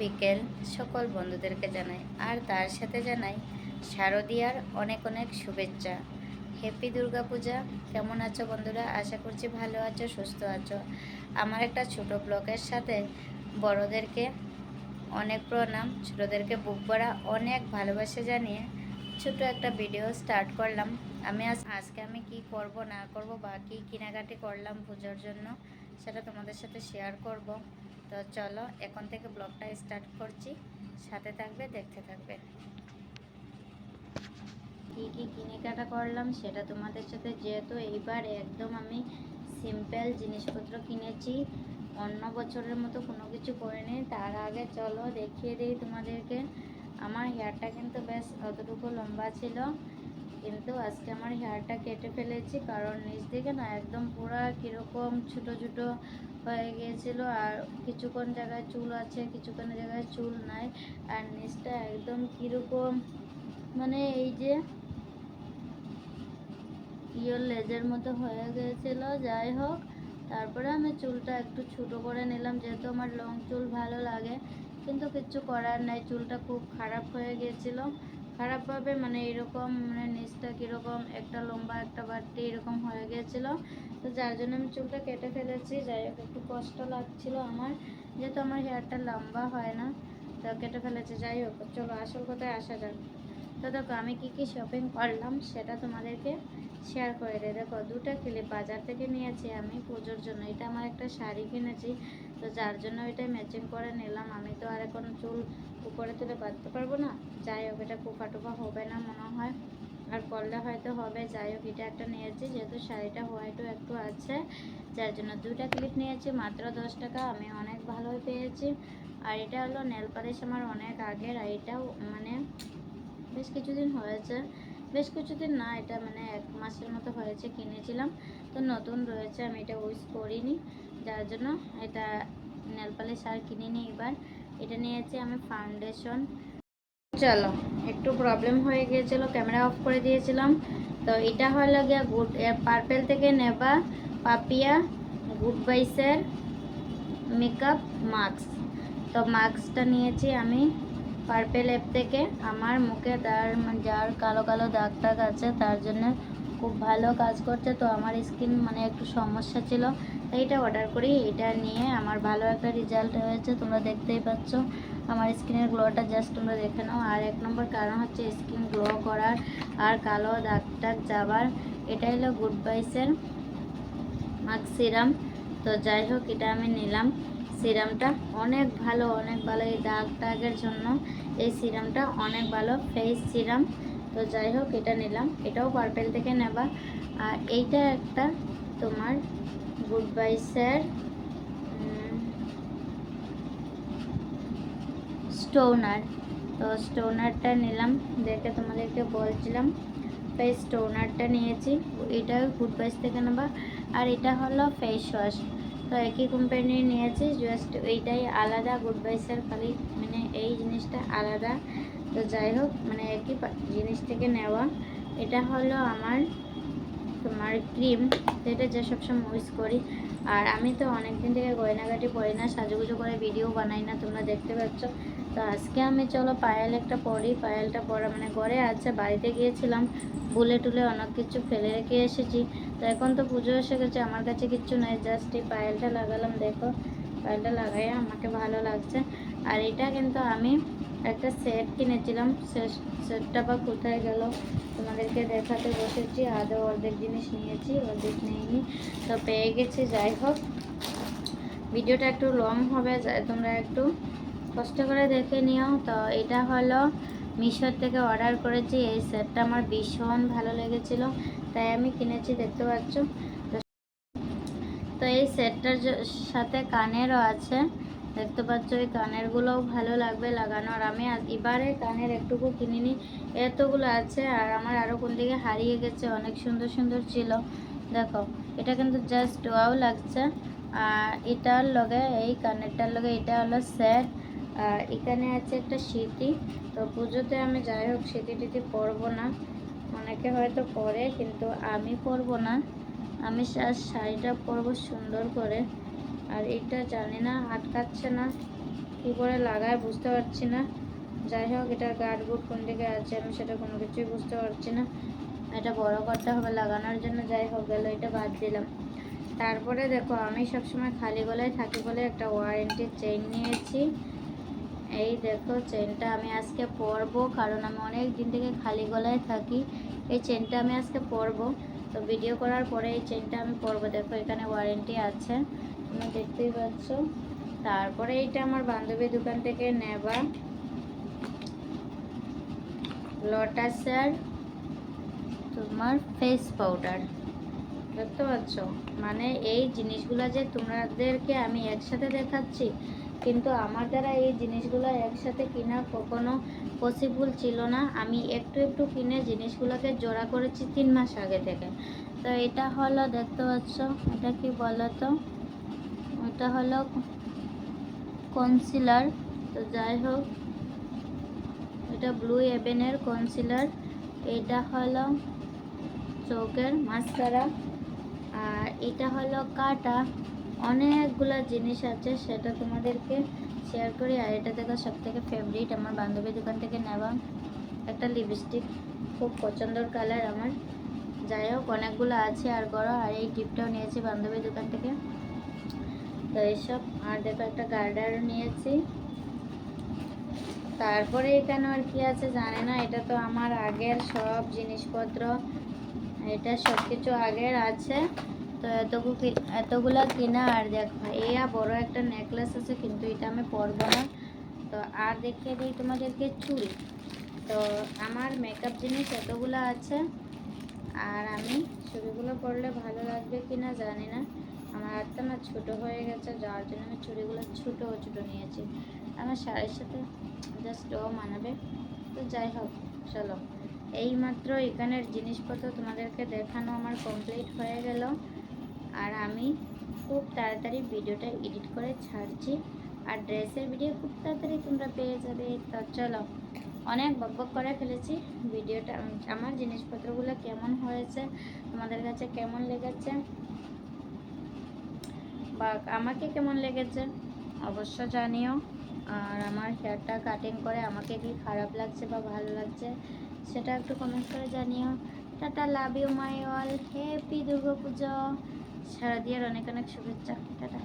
বিকেল সকল বন্ধুদেরকে জানাই, আর তার সাথে জানাই শারদীয়ার অনেক অনেক শুভেচ্ছা। হ্যাপি দুর্গা পূজা কেমন আছো বন্ধুরা? আশা করছি ভালো আছো, সুস্থ আছো। আমার একটা ছোট ব্লগের সাথে বড়দেরকে অনেক প্রণাম, ছোটোদেরকে বুক করা অনেক ভালোবাসা জানিয়ে ছোট একটা ভিডিও স্টার্ট করলাম। আমি আজ, আজকে আমি কি করব, না করব বা কী কেনাকাটি করলাম পুজোর জন্য সেটা তোমাদের সাথে শেয়ার করব। তো চলো, এখন থেকে ব্লগটা স্টার্ট করছি। সাথে থাকবে, দেখতে থাকবে। কি কি কেনাকাটা করলাম সেটা তোমাদের সাথে। যেহেতু এইবার একদম আমি সিম্পল জিনিসপত্র কিনেছি, অন্য বছরের মতো কোনো কিছু করিনি, তার আগে চলো দেখিয়ে দিই তোমাদেরকে। আমার হেয়ারটা কিন্তু বেশ অতটুকু লম্বা ছিল। কিন্তু আজকে আমার হেয়ারটা কেটে ফেলেছি, কারণ নিচ দিকে না একদম পুরো কীরকম ছোটো ছোটো হয়ে গিয়েছিল আর কিছুক্ষণ জায়গায় চুল আছে কিছুক্ষণ জায়গায় চুল নাই আর নিচটা একদম কীরকম মানে এই যে ইয়ের লেজের মতো হয়ে গিয়েছিল। যাই হোক, তারপরে আমি চুলটা একটু ছোটো করে নিলাম, যেহেতু আমার লং চুল ভালো লাগে, কিন্তু কিচ্ছু করার নাই, চুলটা খুব খারাপ হয়ে গিয়েছিল। খারাপভাবে মানে এরকম মানে নিচটা কীরকম, একটা লম্বা, একটা বাড়তি এরকম হয়ে গিয়েছিল তো যার জন্য আমি চুলটা কেটে ফেলেছি। যাই হোক, একটু কষ্ট লাগছিল আমার। যেহেতু আমার হেয়ারটা লম্বা হয় না, তো কেটে ফেলেছি। যাই হোক, চলো আসল কথায় আসা যাক। তো দেখো, আমি কি কি শপিং করলাম সেটা তোমাদেরকে শেয়ার করে দিই দেখো, দুটো ক্লিপ বাজার থেকে নিয়েছি আমি পুজোর জন্য। এটা আমার একটা শাড়ি কিনেছি, তো যার জন্য এটা ম্যাচিং করে নিলাম। আমি তো আর এখন চুল উপরে তুলে বাঁধতে পারব না। যাই হোক, এটা কুফা টুফা হবে না মনে হয়। আর করলে হয়তো হবে। যাই হোক, এটা একটা নিয়েছি, যেহেতু শাড়িটা হোয়াইটও একটু আছে, যার জন্য দুইটা ক্লিপ নিয়েছি, মাত্র দশ টাকা। আমি অনেক ভালোই পেয়েছি। আর এটা হলো নেল পালিশ আমার অনেক আগের, আর এটাও মানে বেশ কিছুদিন হয়েছে। বেশ কিছুদিন না, এটা মানে এক মাসের মতো হয়েছে কিনেছিলাম। তো নতুন রয়েছে, আমি এটা ইউজ করিনি। যার জন্য এটা নেল পালিশ আর কিনিনি এবার। এটা নিয়েছি আমি ফাউন্ডেশন। চলো, একটু প্রবলেম হয়ে গিয়েছিল, ক্যামেরা অফ করে দিয়েছিলাম। তো এটা হলো গিয়া গুড পার্পেল থেকে নেবা, পাপিয়া, গুড বাইসের মেকআপ মাস্ক তো মাস্কটা নিয়েছি আমি। পার্পেল অ্যাপ থেকে আমার মুখে তার যার কালো কালো দাগ টাগ আছে, তার জন্য খুব ভালো কাজ করছে। তো আমার স্কিন মানে একটু সমস্যা ছিল, তাই এটা অর্ডার করি। এটা নিয়ে আমার ভালো একটা রেজাল্ট হয়েছে, তোমরা দেখতেই পাচ্ছ। আমার স্কিনের গ্লোটা জাস্ট তোমরা দেখে নাও। আর এক নম্বর কারণ হচ্ছে স্কিন গ্লো করার আর কালো দাগ টাগ যাবার এটা হলো গুড বাইসের মাস্ক সিরাম তো যাই হোক, এটা আমি নিলাম। সিরামটা অনেক ভালো অনেক ভালো এই দাগ টাগের জন্য। এই সিরামটা অনেক ভালো ফেস সিরাম। তো যাই হোক, এটা নিলাম। এটাও পার্পেল থেকে নেবা। আর এইটা একটা তোমার গুড বাইসের স্টোনার। তো স্টোনারটা নিলাম। দেখে তোমাদেরকে বলছিলাম ফেস স্টোনারটা নিয়েছি। এটা গুড বাইস থেকে নেবা। আর এটা হলো ফেস ওয়াশ। তো একই কোম্পানির নিয়েছি জাস্ট এইটাই আলাদা গুড বাইসের খালি মানে এই জিনিসটা আলাদা। তো যাই হোক মানে একই জিনিস থেকে নেওয়া। এটা হলো আমার, তোমার ক্রিম যেটা যে সবসময় ইউজ করি। আর আমি তো অনেক দিন থেকে গয়নাগাটি পরি না, সাজুগুজু করে ভিডিও বানাই না, তোমরা দেখতে পাচ্ছ। তো আজকে আমি চলো পায়েল একটা পরি পায়েলটা পরা মানে ঘরে আছে, বাড়িতে গিয়েছিলাম। বুলে টুলে অনেক কিছু ফেলে রেখে এসেছি। তো এখন তো পুজো এসে গেছে, আমার কাছে কিচ্ছু নাই জাস্ট এই পায়েলটা লাগালাম, দেখো। পায়েলটা লাগাই আমাকে ভালো লাগছে। আর এটা কিন্তু আমি একটা সেট কিনেছিলাম। সেটটা বা কোথায় গেল, তোমাদেরকে দেখাতে বসেছি। আদৌ অর্ধেক জিনিস নিয়েছি, অর্ধেক নিইনি। তো পেয়ে গেছি, যাই হোক। ভিডিওটা একটু লং হবে তোমরা একটু কষ্ট করে দেখে নিও। তো এটা হলো মিশোর থেকে অর্ডার করেছি। এই সেটটা আমার ভীষণ ভালো লেগেছিল। তাই আমি কিনেছি, দেখতে পাচ্ছ? তো- এই সেটটার সাথে কানেরও আছে। দেখতে পাচ্ছ, এই কানেরগুলোও ভালো লাগবে লাগানো। আর আমি এবারে কানের একটুকু কিনিনি। এতগুলো আছে আর আমার আরও কোন দিকে হারিয়ে গেছে, অনেক সুন্দর সুন্দর ছিল। দেখো, এটা কিন্তু জাস্ট ওয়াও লাগছে। আর এটার লগে, এই কানেরটার লগে, এটা হলো সেট এখানে আছে একটা স্মৃতি। তো পুজোতে আমি যাই হোক স্মৃতি টিতি পরবো না। অনেকে হয়তো পরে কিন্তু আমি পরবো না। আমি শাড়িটা পরবো সুন্দর করে। আর এটা জানি না, আটকাচ্ছে না, কী করে লাগায় বুঝতে পারছি না। যাই হোক এটার গার্ড বুট কোন দিকে আছে আমি সেটা কোনো কিছুই বুঝতে পারছি না। এটা বড় করতে হবে লাগানোর জন্য, যাই হোক, গেল, এটা বাদ দিলাম। তারপরে দেখো, আমি সবসময় খালি গলায় থাকি বলে একটা ওয়ারেন্টির চেইন নিয়েছি। এই দেখো চেনটা আমি আজকে পরবো, কারণ আমি অনেক দিন থেকে খালি গলায় থাকি। এই চেনটা আমি আজকে পরবো। তো ভিডিও করার পরে এই চেনটা আমি পরবো। দেখো এখানে ওয়ারেন্টি আছে, তুমি দেখতেই পাচ্ছ। তারপরে এইটা আমার বান্ধবীর দোকান থেকে নেবা। লোটাসের তোমার ফেস পাউডার দেখতে পাচ্ছ? মানে এই জিনিসগুলো যে তোমাদেরকে আমি একসাথে দেখাচ্ছি কিন্তু আমার দ্বারা এই জিনিসগুলো একসাথে কেনা কখনো পসিবল ছিল না। আমি একটু একটু কিনে জিনিসগুলোকে জোড়া করেছি তিন মাস আগে থেকে। তো এটা হলো, দেখতে পাচ্ছ, এটা কি বলো তো এটা হলো কনসিলার তো যাই হোক, এটা ব্লু এভেনের কনসিলার এটা হলো চোখের মাস্কারা। আর এটা হলো কাটা। অনেকগুলো জিনিস আছে, সেটা তোমাদেরকে শেয়ার করি। আর এটা দেখো সব থেকে ফেভারিট আমার বান্ধবীর দোকান থেকে নেওয়া একটা লিপস্টিক খুব পছন্দের কালার আমার। যাই হোক, অনেকগুলো আছে আর বড়, আর এই টিপটাও নিয়েছি বান্ধবীর দোকান থেকে। তো এইসব, আর দেখো একটা গার্ডারও নিয়েছি। তারপরে এখানে আর কি আছে জানে না, এটা তো আমার আগের সব জিনিসপত্র। এটা সব কিছু আগের আছে। তো এতগু এতগুলো কিনা আর দেখো এয়া বড় একটা নেকলেস আছে, কিন্তু এটা আমি পরবো না। তো আর দেখিয়ে দিই তোমাদেরকে চুড়ি তো আমার মেকআপ জিনিস এতগুলো আছে, আর আমি চুড়িগুলো পরলে ভালো লাগবে কিনা জানি না। আমার হাতটা না ছোটো হয়ে গেছে, যার জন্য আমি চুড়িগুলো ছোটো ছোটো নিয়েছি। আমার শাড়ির সাথে জাস্ট ও মানাবে। তো যাই হোক, চলো। এইমাত্র এখানের জিনিসপত্র তোমাদেরকে দেখানো আমার কমপ্লিট হয়ে গেল। আর আমি খুব তাড়াতাড়ি ভিডিওটা এডিট করে ছাড়ছি। আর ড্রেসের ভিডিও খুব তাড়াতাড়ি তোমরা পেয়ে যাবে। তো চলো, অনেক বকবক করে ফেলেছি। ভিডিওটা আমার জিনিসপত্রগুলো কেমন হয়েছে, তোমাদের কাছে কেমন লেগেছে, বা আমাকে কেমন লেগেছে, অবশ্য জানিও। আর আমার হেয়ারটা কাটিং করে আমাকে কি খারাপ লাগছে বা ভালো লাগছে, সেটা একটু কমেন্ট করে জানিও। Tata love you my all happy Durga Puja শারদীয়ার অনেক অনেক শুভেচ্ছা টাটা।